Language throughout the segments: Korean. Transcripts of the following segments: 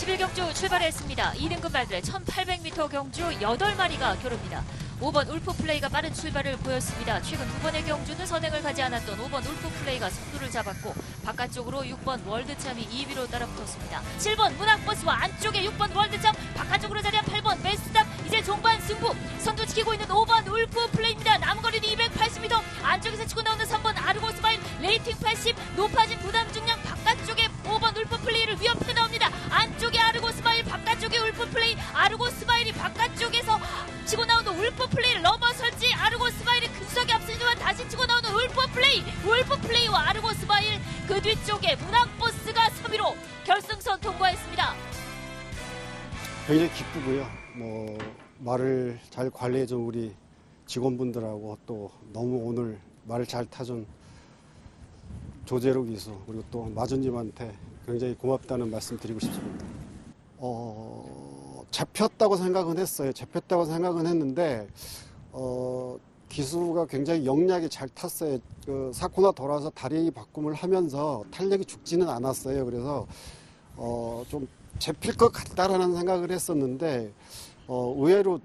11경주 출발했습니다. 2등급 말들의 1800m 경주 8마리가 겨룹니다. 5번 울프 플레이가 빠른 출발을 보였습니다. 최근 두 번의 경주는 선행을 가지 않았던 5번 울프 플레이가 선두를 잡았고 바깥쪽으로 6번 월드참이 2위로 따라붙었습니다. 7번 문학버스와 안쪽에 6번 월드참 바깥쪽으로 자리한 8번 베스트답 이제 종반 승부 선두 지키고 있는 플레이 울프 플레이와 아르고 스마일 그 뒤쪽에 문학버스가 3위로 결승선 통과했습니다. 굉장히 기쁘고요. 뭐 말을 잘 관리해준 우리 직원분들하고 또 너무 오늘 말을 잘 타준 조재로 기수 그리고 또 마준님한테 굉장히 고맙다는 말씀 드리고 싶습니다. 어, 잡혔다고 생각은 했어요. 잡혔다고 생각은 했는데 어, 기수가 굉장히 영리하게 잘 탔어요. 그 사코나 돌아서 다리 바꿈을 하면서 탄력이 죽지는 않았어요. 그래서 어, 좀 잡힐 것 같다라는 생각을 했었는데 어, 의외로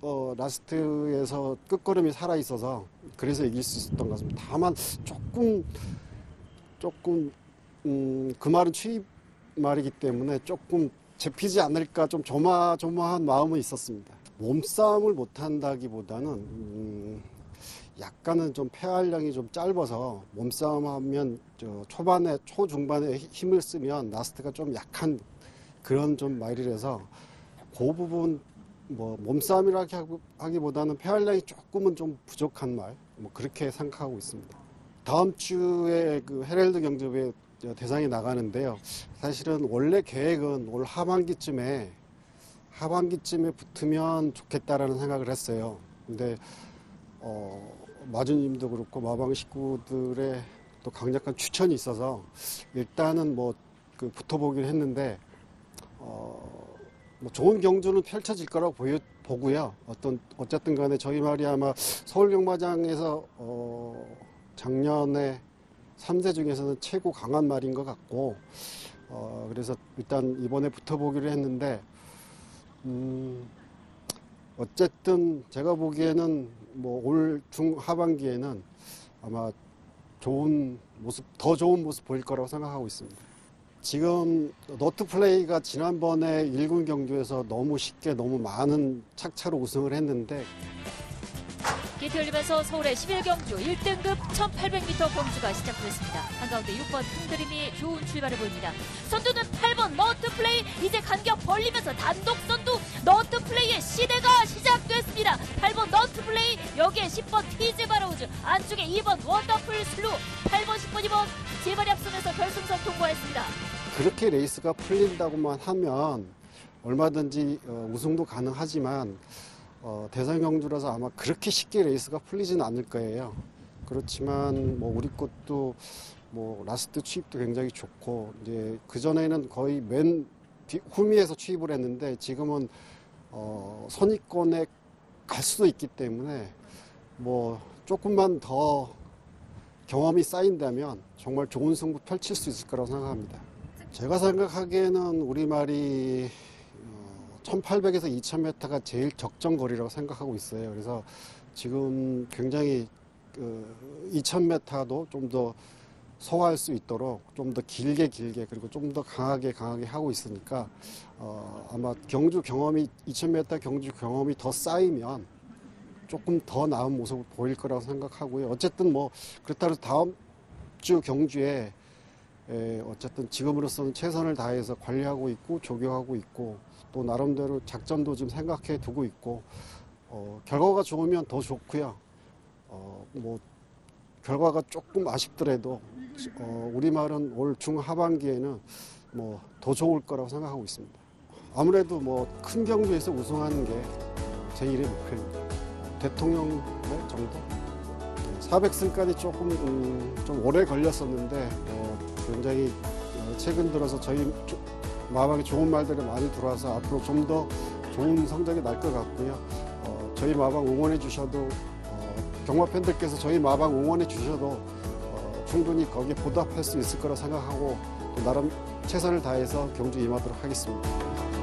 어, 라스트에서 끝걸음이 살아 있어서 그래서 이길 수 있었던 것 같습니다. 다만 조금 조금 음, 그 말은 취입 말이기 때문에 조금 잡히지 않을까 좀 조마조마한 마음은 있었습니다. 몸싸움을 못한다기보다는 음, 약간은 좀 폐활량이 좀 짧아서 몸싸움하면 저 초반에 초중반에 히- 힘을 쓰면 라스트가 좀 약한 그런 좀 마일이라서 그 부분 뭐 몸싸움이라 하기보다는 폐활량이 조금은 좀 부족한 말 뭐 그렇게 생각하고 있습니다. 다음 주에 그 헤럴드 경주에 저 대상이 나가는데요. 사실은 원래 계획은 올 하반기쯤에 하반기쯤에 붙으면 좋겠다라는 생각을 했어요. 근데 어, 마주님도 그렇고 마방 식구들의 또 강력한 추천이 있어서 일단은 뭐 그 붙어보긴 했는데 어, 뭐 좋은 경주는 펼쳐질 거라고 보여, 보고요. 어떤 어쨌든 간에 저희 말이 아마 서울 경마장에서 어, 작년에 3세 중에서는 최고 강한 말인 것 같고 어, 그래서 일단 이번에 붙어보기로 했는데 음, 어쨌든 제가 보기에는 뭐 올 중 하반기에는 아마 좋은 모습, 더 좋은 모습 보일 거라고 생각하고 있습니다. 지금 너트 플레이가 지난번에 1군 경주에서 너무 쉽게 너무 많은 착차로 우승을 했는데 기트 열리면서 서울의 11경주 1등급 1800m 경주가 시작됐습니다. 한가운데 6번 흔들림이 좋은 출발을 보입니다. 선두는 8번 너트 플레이 이제 간격 벌리면서 단독 선두 너트 플레이의 시대가 여기에 10번 티즈 바로우즈 안쪽에 2번 원더풀 슬루 8번 10번 2번 제발이 앞서면서 결승선 통과했습니다. 그렇게 레이스가 풀린다고만 하면 얼마든지 어, 우승도 가능하지만 어, 대상 경주라서 아마 그렇게 쉽게 레이스가 풀리지는 않을 거예요. 그렇지만 뭐 우리 것도 뭐 라스트 취입도 굉장히 좋고 이제 그 전에는 거의 맨 뒤, 후미에서 취입을 했는데 지금은 어, 선입권에 갈 수도 있기 때문에 뭐 조금만 더 경험이 쌓인다면 정말 좋은 승부 펼칠 수 있을 거라고 생각합니다. 제가 생각하기에는 우리말이 1800에서 2000m가 제일 적정 거리라고 생각하고 있어요. 그래서 지금 굉장히 2000m도 좀더 소화할 수 있도록 좀 더 길게 길게 그리고 좀 더 강하게 강하게 하고 있으니까 어, 아마 경주 경험이 2000m 경주 경험이 더 쌓이면 조금 더 나은 모습을 보일 거라고 생각하고요. 어쨌든 뭐 그렇다고 다음 주 경주에 에, 어쨌든 지금으로서는 최선을 다해서 관리하고 있고 조교하고 있고 또 나름대로 작전도 좀 생각해 두고 있고 어, 결과가 좋으면 더 좋고요. 어, 뭐 결과가 조금 아쉽더라도 어, 우리 말은 올 중하반기에는 뭐 더 좋을 거라고 생각하고 있습니다. 아무래도 뭐 큰 경주에서 우승하는 게 제 일의 목표입니다. 대통령 정도? 400승까지 조금 음, 좀 오래 걸렸었는데 어, 굉장히 어, 최근 들어서 저희 조- 마방에 좋은 말들이 많이 들어와서 앞으로 좀 더 좋은 성적이 날 것 같고요. 어, 저희 마방 응원해 주셔도 어, 경마 팬들께서 저희 마방 응원해 주셔도 어, 충분히 거기에 보답할 수 있을 거라 생각하고 또 나름 최선을 다해서 경주 임하도록 하겠습니다.